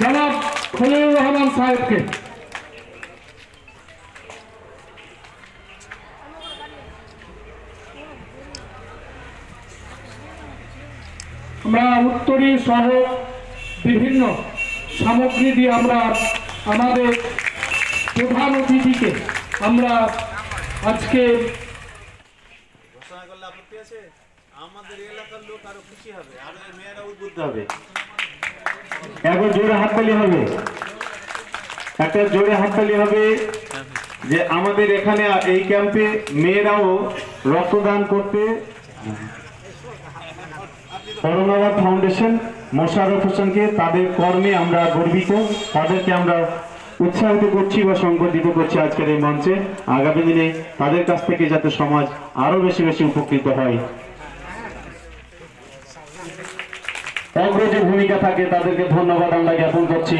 জনাব রহমান সাহেবকে। আমরা উত্তরী সহ বিভিন্ন সামগ্রী দিয়ে আমরা আমাদের প্রধান অতিথিকে আমরা আজকে আমাদের এলাকার লোক আরও খুশি হবে, আরও মেয়েরা উদ্বুদ্ধ হবে। একবার জোরে হাততালি হবে। একটা জোরে হাততালি হবে যে আমাদের এখানে এই ক্যাম্পে মেয়েরাও রক্তদান করতে করোনাবাদ ফাউন্ডেশন মোশাররফ হোসেনকে তাদের কর্মে আমরা গর্বিত। তাদেরকে আমরা উৎসাহিত করছি বা সংগঠিত করছি আজকের এই মঞ্চে। আগামী দিনে তাদের কাছ থেকে যাতে সমাজ আরও বেশি বেশি উপকৃত হয়। অগ্রজী ভূমিকা থাকে তাদেরকে ধন্যবাদ আমরা জ্ঞাপন করছি।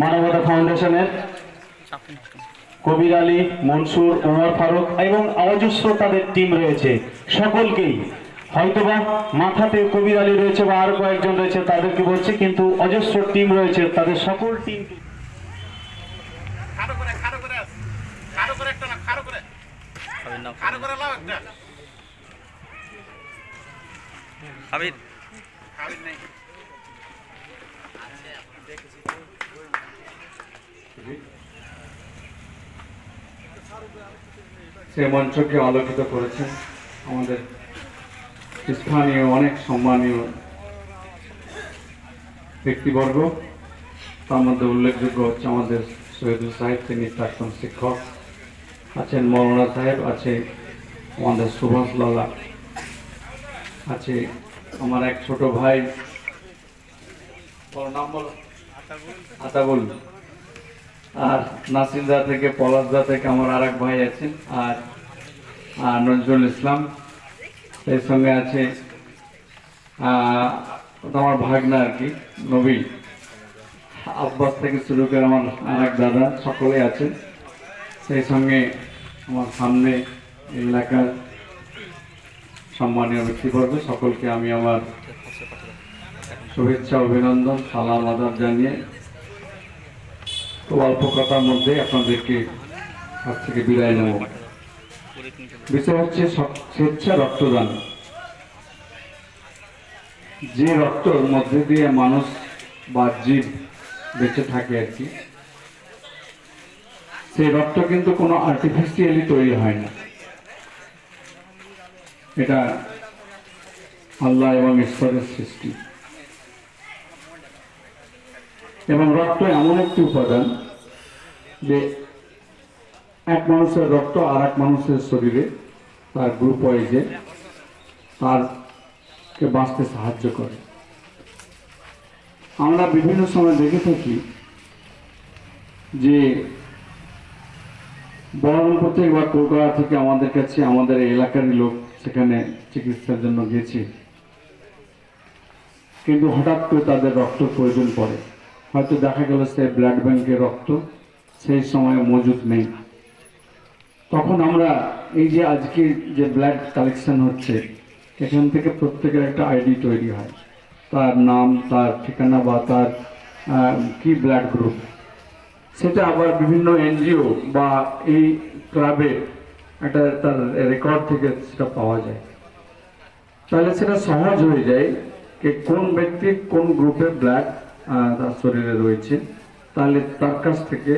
মানবতা ফাউন্ডেশনের কবির আলী মনসুর ওমর ফারুক এবং অজস্র তাদের টিম রয়েছে। সকলকেই হয়তোবা মাথাতে কবির আলী রয়েছে বা আরও কয়েকজন রয়েছে তাদেরকে বলছি কিন্তু অজস্র টিম রয়েছে তাদের সকল টিম। হাবিব সে মঞ্চকে আলোকিত করেছেন আমাদের স্থানীয়, অনেক সম্মানীয় ব্যক্তিবর্গ। তার মধ্যে উল্লেখযোগ্য হচ্ছে আমাদের সৈয়দুল সাহেব, তিনি প্রাক্তন শিক্ষক আছেন, মৌলানা সাহেব আছে, আমাদের সুভাষ লালা আছে আমার এক ছোট ভাই। নাম বলো আতাবুল। আর নাসিরদা থেকে পলাশদা থেকে আমার আর এক ভাই আছেন, আর নজরুল ইসলাম। এর সঙ্গে আছে আমার ভাগনা আর কি, নবী। আব্বাস থেকে শুরু করে আমার আর এক দাদা, সকলে আছেন। সেই সঙ্গে আমার সামনে এলাকার সম্মানীয় ব্যক্তিবর্গ, সকলকে আমি আমার শুভেচ্ছা, অভিনন্দন, সালাম, আদাব জানিয়ে খুব অল্প কথার মধ্যে আপনাদেরকে কাছ থেকে বিদায় নেব। বিষয় হচ্ছে স্বেচ্ছা রক্তদান। যে রক্তর মধ্যে দিয়ে মানুষ বা জীব বেঁচে থাকে আর কি, সেই রক্ত কিন্তু কোনো আর্টিফিশিয়ালি তৈরি হয় না। এটা আল্লাহ এবং ঈশ্বরের সৃষ্টি। এবং রক্ত এমন একটি উপাদান যে এক মানুষের রক্ত আর এক মানুষের শরীরে তার গ্রুপ ওয়াইজে তারকে বাঁচতে সাহায্য করে। আমরা বিভিন্ন সময় দেখে থাকি যে বহরমপুর থেকে বা কলকাতা থেকে আমাদের কাছে আমাদের এলাকারই লোক সেখানে চিকিৎসার জন্য গেছে কিন্তু হঠাৎ করে তাদের রক্ত প্রয়োজন পড়ে। হয়তো দেখা গেল সে ব্লাড ব্যাংকের রক্ত, সেই সময় মজুদ নেই। তখন আমরা এই যে আজকে যে ব্লাড কালেকশন হচ্ছে, এখান থেকে প্রত্যেকের একটা আইডি তৈরি হয়। তার নাম, তার ঠিকানা বা তার কি ব্লাড গ্রুপ। সেটা আবার বিভিন্ন এনজিও বা এই ক্লাবে একটা তার রেকর্ড থেকে সেটা পাওয়া যায়। তাহলে সেটা সহজ হয়ে যায় যে কোন ব্যক্তি কোন গ্রুপের ব্লাড তার শরীরে রয়েছে। তাহলে তার কাছ থেকে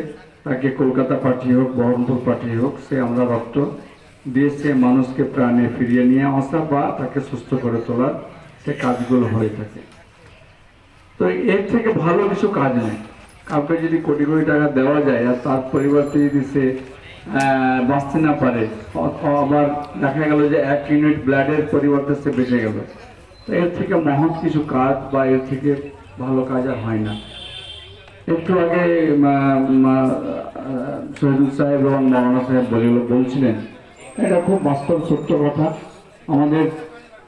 তাকে কলকাতা পাঠিয়ে হোক, বহরমপুর পাঠিয়ে হোক, সে আমরা রক্ত দিয়ে সে মানুষকে প্রাণে ফিরিয়ে নিয়ে আসা বা তাকে সুস্থ করে তোলার সে কাজগুলো হয়ে থাকে। তো এর থেকে ভালো কিছু কাজ নেই। কাউকে যদি কোটি কোটি টাকা দেওয়া যায় আর তার পরিবর্তে যদি সে বাঁচতে না পারে আবার দেখা গেল যে এক ইউনিট ব্লাডের পরিবর্তে সে বেঁচে গেল। তো এর থেকে মহৎ কিছু কাজ বা এর থেকে ভালো কাজ আর হয় না। একটু আগে শহীদুল সাহেব এবং মৌলানা সাহেব বলে বলছিলেন, এটা খুব বাস্তব সত্য কথা। আমাদের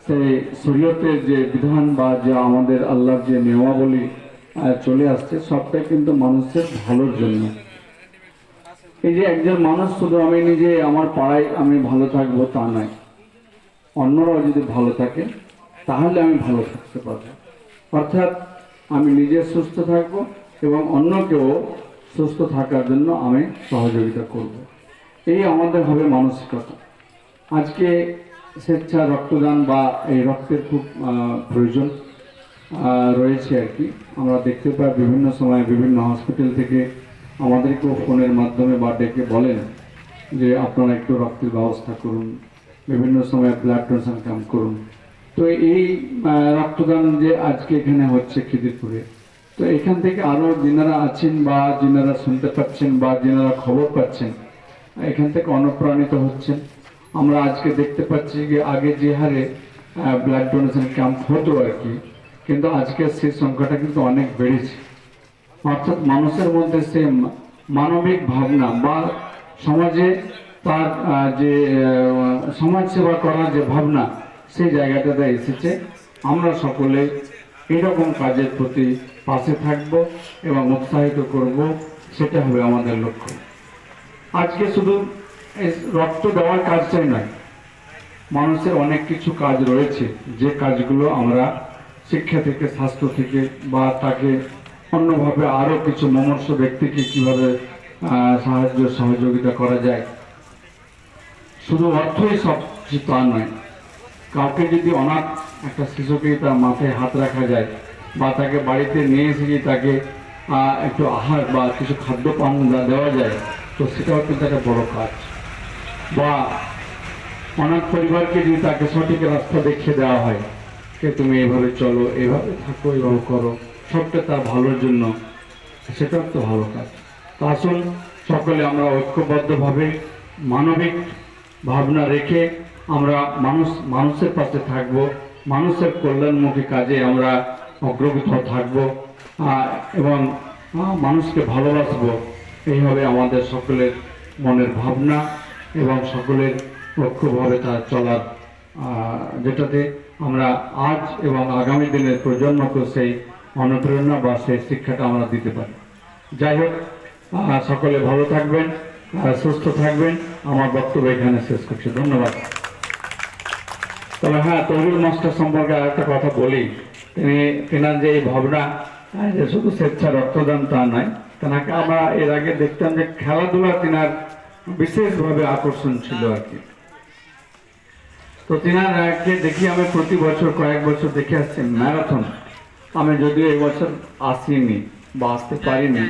সেই শরীয়তের যে বিধান বা যে আমাদের আল্লাহর যে নিয়মাবলী চলে আসছে সবটাই কিন্তু মানুষের ভালোর জন্য। এই যে একজন মানুষ শুধু আমি নিজে, আমার পাড়ায় আমি ভালো থাকব তা নয়। অন্যরাও যদি ভালো থাকে, তাহলে আমি ভালো থাকতে পারব। অর্থাৎ আমি নিজে সুস্থ থাকব এবং অন্যকেও সুস্থ থাকার জন্য আমি সহযোগিতা করব। এই আমাদের হবে মানসিকতা। আজকে স্বেচ্ছা রক্তদান বা এই রক্তের খুব প্রয়োজন। রয়েছে আর কি। আমরা দেখতে পাই বিভিন্ন সময় বিভিন্ন হসপিটাল থেকে আমাদেরকেও ফোনের মাধ্যমে বা ডেকে বলেন যে আপনারা একটু রক্তের ব্যবস্থা করুন, বিভিন্ন সময় ব্লাড ডোনেশন ক্যাম্প করুন। তো এই রক্তদান যে আজকে এখানে হচ্ছে খিদিরপুরে। তো এখান থেকে আরও যিনারা আছেন বা যিনারা শুনতে পাচ্ছেন বা যিনারা খবর পাচ্ছেন, এখান থেকে অনুপ্রাণিত হচ্ছেন। আমরা আজকে দেখতে পাচ্ছি যে আগে যে হারে ব্লাড ডোনেশন ক্যাম্প হতো আর কি কিন্তু আজকে সেই সংখ্যাটা কিন্তু অনেক বেড়েছে। অর্থাৎ মানুষের মধ্যে সে মানবিক ভাবনা বা সমাজে তার যে সমাজ সেবা করার যে ভাবনা, সেই জায়গাটাতে এসেছে। আমরা সকলে এরকম কাজের প্রতি পাশে থাকব এবং উৎসাহিত করব, সেটা হবে আমাদের লক্ষ্য। আজকে শুধু রক্ত দেওয়ার কাজটাই নয়, মানুষের অনেক কিছু কাজ রয়েছে। যে কাজগুলো আমরা শিক্ষা থেকে, স্বাস্থ্য থেকে বা তাকে অন্যভাবে আরও কিছু মমর্ষ ব্যক্তিকে কীভাবে সাহায্য, সহযোগিতা করা যায়। শুধু অর্থই সব তা নয়। কাউকে যদি অনাথ একটা শিশুকে তার মাথায় হাত রাখা যায় বা তাকে বাড়িতে নিয়ে এসে যদি তাকে একটু আহার বা কিছু খাদ্য পান দেওয়া যায়, তো সেটাও কিন্তু একটা বড় কাজ। বা অনাথ পরিবারকে যদি তাকে সঠিক রাস্তা দেখিয়ে দেওয়া হয় যে তুমি এইভাবে চলো, এভাবে থাকো এইভাবে করো। সবটা তার ভালোর জন্য। সেটাও তো ভালো কাজ। তো আসুন, সকলে আমরা ঐক্যবদ্ধভাবে মানবিক ভাবনা রেখে আমরা মানুষ, মানুষের পাশে থাকব। মানুষের কল্যাণমুখী কাজে আমরা অগ্রগত থাকব। এবং মানুষকে ভালোবাসবো। এইভাবে আমাদের সকলের মনের ভাবনা এবং সকলের লক্ষ্যভাবে তার চলার যেটাতে আমরা আজ এবং আগামী দিনের প্রজন্মকে সেই অনুপ্রেরণা বা সেই শিক্ষাটা আমরা দিতে পারি। যাই হোক সকলে ভালো থাকবেন সুস্থ থাকবেন। আমার বক্তব্য এখানে শেষ করছি। ধন্যবাদ। তবে হ্যাঁ তহিরুল মাস্টার সম্পর্কে আর একটা কথা বলি। তিনি, তেনার যে এই ভাবনা যে শুধু স্বেচ্ছা রক্তদান তা নয়, তেনাকে আমরা এর আগে দেখতাম যে খেলাধুলা তেনার বিশেষভাবে আকর্ষণ ছিল আর কি। তো তেনার কে দেখি আমি প্রতি বছর কয়েক বছর দেখে আসছি, ম্যারাথন। আমি যদিও এই বছর আসিনি বা আসতে পারিনি।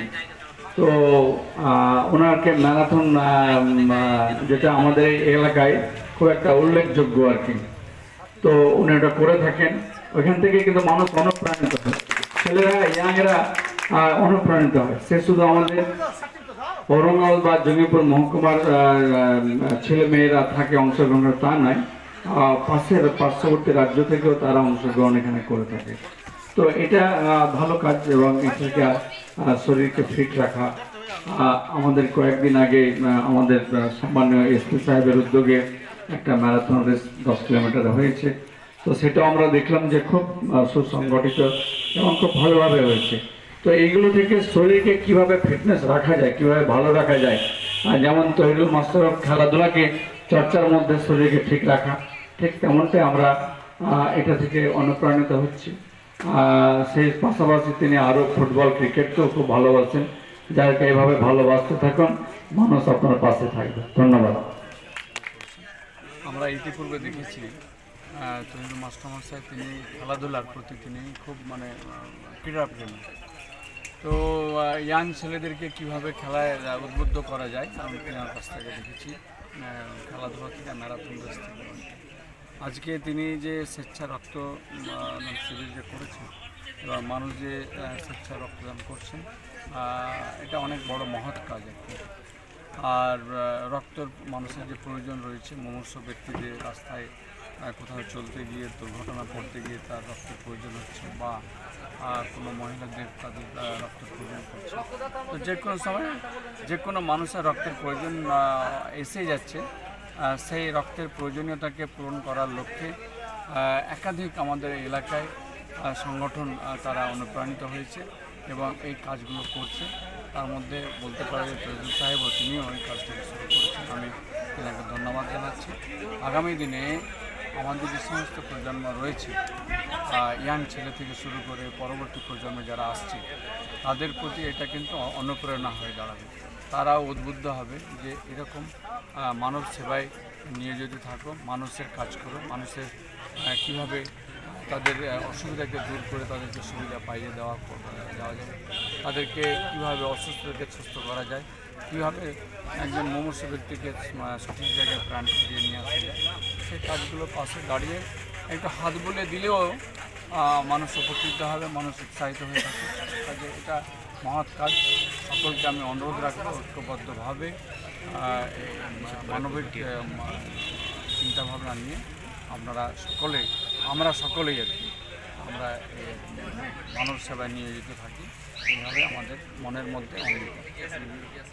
তো ওনাকে ম্যারাথন যেটা আমাদের এলাকায় খুব একটা উল্লেখযোগ্য আর কি। তো উনি ওটা করে থাকেন। ওইখান থেকে কিন্তু মানুষ অনুপ্রাণিত হয়। ছেলেরা, ইয়াংরা অনুপ্রাণিত হয়। সে শুধু আমাদের ঔরঙ্গাবাদ বা জঙ্গিপুর মহকুমার ছেলে মেয়েরা থাকে অংশগ্রহণ করে তা নয়। পাশের পার্শ্ববর্তী রাজ্য থেকেও তারা অংশগ্রহণ এখানে করে থাকে। তো এটা ভালো কাজ এবং আহ, শরীরকে ফিট রাখা। আমাদের কয়েকদিন আগে আমাদের সম্মানীয় এসপি সাহেবের উদ্যোগে একটা ম্যারাথন রেস দশ কিলোমিটার হয়েছে। তো সেটাও আমরা দেখলাম যে খুব সুসংগঠিত এবং খুব ভালোভাবে হয়েছে। তো এইগুলো থেকে শরীরকে কীভাবে ফিটনেস রাখা যায় কীভাবে ভালো রাখা যায় যেমন তহিরুল মাস্টার খেলাধুলাকে চর্চার মধ্যে শরীরকে ঠিক রাখা ঠিক তেমনটাই আমরা এটা থেকে অনুপ্রাণিত হচ্ছি। সেই পাশাপাশি তিনি আরও ফুটবল ক্রিকেটকেও খুব ভালোবাসেন। যাদেরকে এইভাবে ভালোবাসতে থাকুন, মানুষ আপনার পাশে থাকবে। ধন্যবাদ। আমরা ইতিপূর্বে দেখেছি তহিদুল মাস্টারমশাই, তিনি খেলাধুলার প্রতি তিনি খুব মানে ক্রীড়াপ্রেমী। তো ইয়াং ছেলেদেরকে কীভাবে খেলায় উদ্বুদ্ধ করা যায়, আমি তেনার কাছ থেকে দেখেছি। খেলাধুলা থেকে ম্যারাথন আজকে তিনি যে স্বেচ্ছা রক্ত শিবির যে করেছেন এবং মানুষ যে স্বেচ্ছা রক্তদান করছেন এটা অনেক বড় মহৎ কাজ একটা। আর রক্তর মানুষের যে প্রয়োজন রয়েছে, মুমূর্ষ ব্যক্তিদের রাস্তায় কোথাও চলতে গিয়ে, দুর্ঘটনা পড়তে গিয়ে তার রক্তের প্রয়োজন হচ্ছে বা কোনো মহিলাদের তাদের রক্তের প্রয়োজন পড়ছে তো যে কোনো সময় যে কোনো মানুষের রক্তের প্রয়োজন এসে যাচ্ছে। সেই রক্তের প্রয়োজনীয়তাকে পূরণ করার লক্ষ্যে একাধিক আমাদের এলাকায় সংগঠন তারা অনুপ্রাণিত হয়েছে এবং এই কাজগুলো করছে। তার মধ্যে বলতে পারে যে প্রেসিডেন্ট সাহেবও তিনিও এই কাজটাকে শুরু করেছেন। আমি তেনাকে ধন্যবাদ জানাচ্ছি। আগামী দিনে আমাদের যে সমস্ত প্রজন্ম রয়েছে ইয়াং ছেলে থেকে শুরু করে পরবর্তী প্রজন্মে যারা আসছে, তাদের প্রতি এটা কিন্তু অনুপ্রেরণা হয়ে দাঁড়াবে। তারাও উদ্বুদ্ধ হবে যে এরকম মানব সেবায় নিয়ে যদি থাকো, মানুষের কাজ করো, মানুষের কীভাবে তাদের অসুবিধাকে দূর করে তাদেরকে সুবিধা পাইয়ে দেওয়া দেওয়া যায়, তাদেরকে কীভাবে অসুস্থ থেকে সুস্থ করা যায়, কীভাবে একজন মুমূর্ষ ব্যক্তিকে সঠিক জায়গায় প্রাণ ফিরিয়ে নিয়ে আসা যায় সেই কাজগুলো পাশে দাঁড়িয়ে একটু হাত বলে দিলেও মানুষ উপকৃত হবে, মানুষ উৎসাহিত হয়ে থাকে। কাজে এটা মহৎ কাজ সকলকে আমি অনুরোধ রাখব ঐক্যবদ্ধভাবে মানবিক চিন্তাভাবনা নিয়ে আপনারা সকলে, আমরা সকলেই আর কি, আমরা মানব সেবায় নিয়োজিত থাকি। এইভাবে আমাদের মনের মধ্যে অঙ্গীকার।